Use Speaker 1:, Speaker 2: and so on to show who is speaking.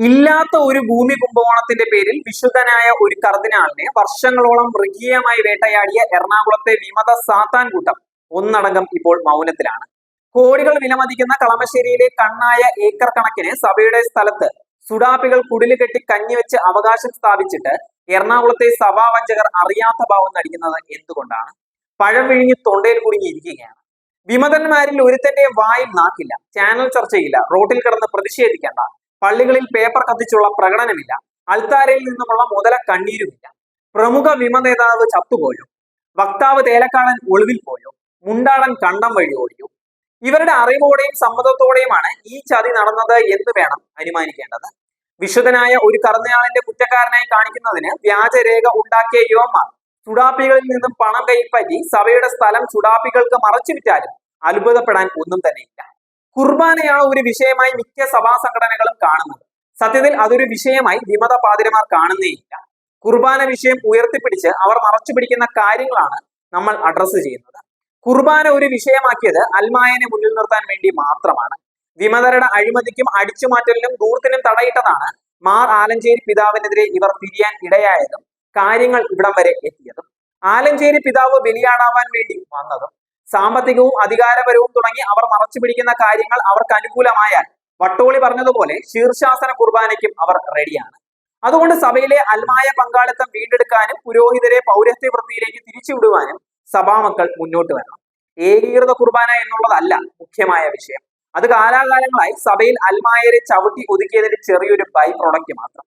Speaker 1: ഇല്ലാത്ത ഒരു ഭൂമി കുംഭകോണത്തിന്റെ പേരിൽ വിശുദ്ധനായ ഒരു കർദിനാളിനെ വർഷങ്ങളോളം മൃഗീയമായി വേട്ടയാടിയ എറണാകുളത്തെ വിമത സാത്താൻ കൂട്ടം ഒന്നടങ്കം ഇപ്പോൾ മൗനത്തിലാണ്. കോടികൾ വിലമതിക്കുന്ന കളമശ്ശേരിയിലെ കണ്ണായ ഏക്കർ കണക്കിന് സഭയുടെ സ്ഥലത്ത് സുഡാപ്പികൾ കുടിൽ കെട്ടി കഞ്ഞിവെച്ച് അവകാശം സ്ഥാപിച്ചിട്ട് എറണാകുളത്തെ സഭാവഞ്ചകർ അറിയാത്ത ഭാവം നടിക്കുന്നത് എന്തുകൊണ്ടാണ്? പഴം വിഴിഞ്ഞ് തൊണ്ടയിൽ കുടുങ്ങിയിരിക്കുകയാണ്. വിമതന്മാരിൽ ഒരുത്തന്റെ വായിൽ നാക്കില്ല ചാനൽ ചർച്ചയില്ല റോട്ടിൽ കിടന്ന് പ്രതിഷേധിക്കേണ്ട പള്ളികളിൽ പേപ്പർ കത്തിച്ചുള്ള പ്രകടനമില്ല. അൾത്താരയിൽ നിന്നുമുള്ള മുതല കണ്ണീരുമില്ല. പ്രമുഖ വിമ നേതാവ് ചത്തുപോയോ? വക്താവ് തേലക്കാടൻ ഒളിവിൽ പോയോ? മുണ്ടാടൻ കണ്ടം വഴി ഓടിയോ? ഇവരുടെ അറിവോടെയും സമ്മതത്തോടെയുമാണ് ഈ ചതി നടന്നത് എന്ന് വേണം അനുമാനിക്കേണ്ടത്. വിശുദ്ധനായ ഒരു കർണയാളിന്റെ കുറ്റക്കാരനായി കാണിക്കുന്നതിന് വ്യാജരേഖ ഉണ്ടാക്കിയ യുവന്മാർ ചുടാപ്പികളിൽ നിന്നും പണം കൈപ്പറ്റി സഭയുടെ സ്ഥലം ചുടാപ്പികൾക്ക് മറച്ചു വിറ്റാലും അത്ഭുതപ്പെടാൻ ഒന്നും തന്നെയില്ല കുർബാനയാണ് ഒരു വിഷയമായി മിക്ക സഭാ സംഘടനകളും കാണുന്നത്. സത്യത്തിൽ അതൊരു വിഷയമായി വിമത പാതിരമാർ കാണുന്നേയില്ല. കുർബാന വിഷയം ഉയർത്തിപ്പിടിച്ച് അവർ മറച്ചു പിടിക്കുന്ന കാര്യങ്ങളാണ് നമ്മൾ അഡ്രസ്സ് ചെയ്യുന്നത്. കുർബാന ഒരു വിഷയമാക്കിയത് അൽമായനെ മുന്നിൽ നിർത്താൻ വേണ്ടി മാത്രമാണ്. വിമതരുടെ അഴിമതിക്കും അടിച്ചുമാറ്റലിനും ദൂർത്തിനും തടയിട്ടതാണ് മാർ ആലഞ്ചേരി പിതാവിനെതിരെ ഇവർ തിരിയാൻ ഇടയായതും കാര്യങ്ങൾ ഇവിടം വരെ എത്തിയതും. ആലഞ്ചേരി പിതാവ് ബലിയാടാവാൻ വേണ്ടി വന്നതും സാമ്പത്തികവും അധികാരപരവും തുടങ്ങി അവർ മറച്ചു പിടിക്കുന്ന കാര്യങ്ങൾ അവർക്ക് അനുകൂലമായാൽ വട്ടോളി പറഞ്ഞതുപോലെ ശീർഷാസന കുർബാനയ്ക്കും അവർ റെഡിയാണ് അതുകൊണ്ട് സഭയിലെ അൽമായ പങ്കാളിത്തം വീണ്ടെടുക്കാനും പുരോഹിതരെ പൗരസ്ത്യ വൃത്തിയിലേക്ക് തിരിച്ചുവിടുവാനും സഭാമക്കൾ മുന്നോട്ട് വരണം. ഏകീകൃത കുർബാന എന്നുള്ളതല്ല മുഖ്യമായ വിഷയം. അത് കാലാകാലങ്ങളായി സഭയിൽ അൽമായരെ ചവിട്ടി ഒതുക്കിയതിന്റെ ചെറിയൊരു ബൈ പ്രൊഡക്റ്റ് മാത്രം.